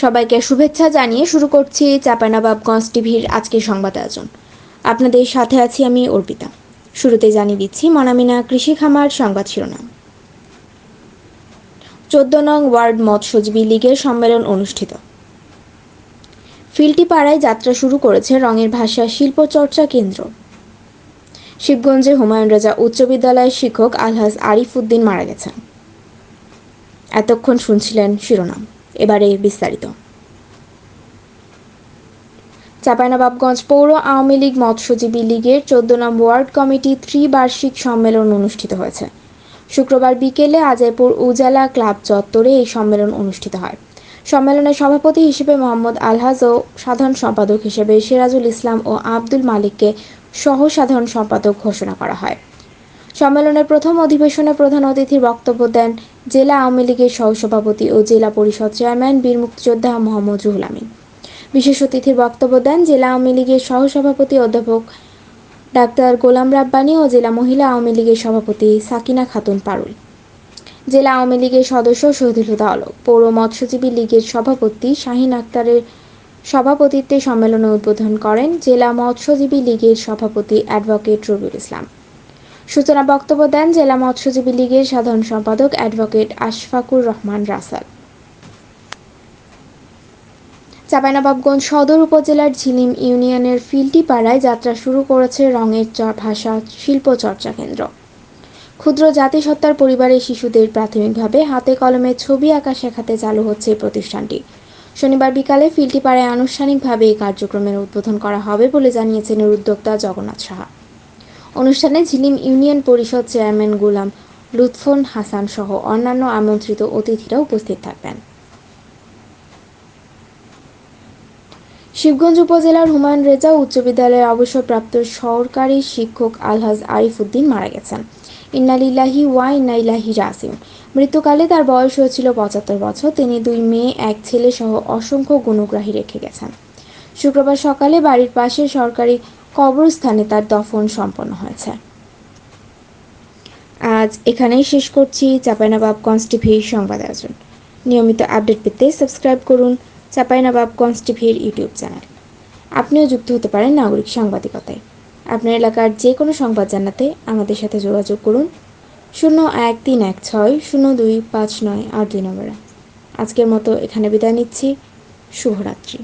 সবাইকে শুভেচ্ছা জানিয়ে শুরু করছি চাপানাবাবগঞ্জ টিভির আজকের সংবাদ আয়োজন। আপনাদের সাথে আছি আমি অর্পিতা। শুরুতে জানিয়ে দিচ্ছি মনামিনা কৃষি খামার সংবাদ শিরোনাম। চোদ্দ নং ওয়ার্ড মৎস্যজীবী লীগের সম্মেলন অনুষ্ঠিত। ফিল্টিপাড়ায় যাত্রা শুরু করেছে রঙের ভাষা শিল্পচর্চা কেন্দ্র। শিবগঞ্জে হুমায়ুন রাজা উচ্চ বিদ্যালয়ের শিক্ষক আলহাজ আরিফ উদ্দিন মারা গেছেন। এতক্ষণ শুনছিলেন শিরোনাম। এবারে বিস্তারিত। চাঁপাইনবাবগঞ্জ পৌর আওয়ামী লীগ মৎস্যজীবী লীগের চোদ্দ নম্বর ওয়ার্ড কমিটি ত্রিবার্ষিক সম্মেলন অনুষ্ঠিত হয়েছে। শুক্রবার বিকেলে আজয়পুর উজালা ক্লাব চত্বরে এই সম্মেলন অনুষ্ঠিত হয়। সম্মেলনের সভাপতি হিসেবে মোহাম্মদ আলহাজ ও সাধারণ সম্পাদক হিসেবে সিরাজুল ইসলাম ও আব্দুল মালিককে সহ সাধারণ সম্পাদক ঘোষণা করা হয়। সম্মেলনের প্রথম অধিবেশনে প্রধান অতিথির বক্তব্য দেন জেলা আওয়ামী লীগের সহসভাপতি ও জেলা পরিষদ চেয়ারম্যান বীর মুক্তিযোদ্ধা মোহাম্মদ রুহুল আমিন। বিশেষ অতিথির বক্তব্য দেন জেলা আওয়ামী লীগের সহসভাপতি অধ্যাপক ডাক্তার গোলাম রাব্বানী ও জেলা মহিলা আওয়ামী লীগের সভাপতি সাকিনা খাতুন পারুল। জেলা আওয়ামী লীগের সদস্য শহীদুল আলম। পৌর মৎস্যজীবী লীগের সভাপতি শাহিন আক্তারের সভাপতিত্বে সম্মেলনে উদ্বোধন করেন জেলা মৎস্যজীবী লীগের সভাপতি অ্যাডভোকেট রবিউল ইসলাম। সূচনা বক্তব্য দেন জেলা মৎস্যজীবী লীগের সাধারণ সম্পাদক অ্যাডভোকেট আশফাকুর রহমান রাসাল। চাঁপাইনবাবগঞ্জ সদর উপজেলার ঝিলিম ইউনিয়নের ফিল্টিপাড়ায় যাত্রা শুরু করেছে রঙের ভাষা, শিল্প চর্চা কেন্দ্র। ক্ষুদ্র জাতিসত্তার পরিবারের শিশুদের প্রাথমিকভাবে হাতে কলমে ছবি আঁকা শেখাতে চালু হচ্ছে প্রতিষ্ঠানটি। শনিবার বিকালে ফিল্টিপাড়ায় আনুষ্ঠানিকভাবে এই কার্যক্রমের উদ্বোধন করা হবে বলে জানিয়েছেন উদ্যোক্তা জগন্নাথ সাহা। অনুষ্ঠানে ঝিলিম ইউনিয়ন পরিষদ চেয়ারম্যান গোলাম লুৎফন হাসান সহ অন্যান্য আমন্ত্রিত অতিথিরা উপস্থিত থাকবেন। শিবগঞ্জ উপজেলার হুমায়ুন রেজা উচ্চ বিদ্যালয়ের অবসরপ্রাপ্ত সরকারি শিক্ষক আলহাজ আরিফ উদ্দিন মারা গেছেন। ইন্নালিল্লাহি ওয়া ইন্নাইলাহি রাসিম মৃত্যুকালে তার বয়স হয়েছিল পঁচাত্তর বছর। তিনি দুই মেয়ে, এক ছেলে সহ অসংখ্য গুণগ্রাহী রেখে গেছেন। শুক্রবার সকালে বাড়ির পাশে সরকারি কবরস্থানে তার দফন সম্পন্ন হয়েছে। আজ এখানেই শেষ করছি। চাপাইনবাবগঞ্জ টিভির সংবাদ আয়োজন। নিয়মিত আপডেট পেতে সাবস্ক্রাইব করুন চাপাইনবাবগঞ্জ টিভির ইউটিউব চ্যানেল। আপনিও যুক্ত হতে পারেন নাগরিক সাংবাদিকতায়। আপনার এলাকার যে কোনো সংবাদ জানাতে আমাদের সাথে যোগাযোগ করুন। শূন্য এক তিন এক ছয় শূন্য দুই পাঁচ নয় আট দুই নম্বরে। আজকের মতো এখানে বিদায় নিচ্ছি। শুভরাত্রি।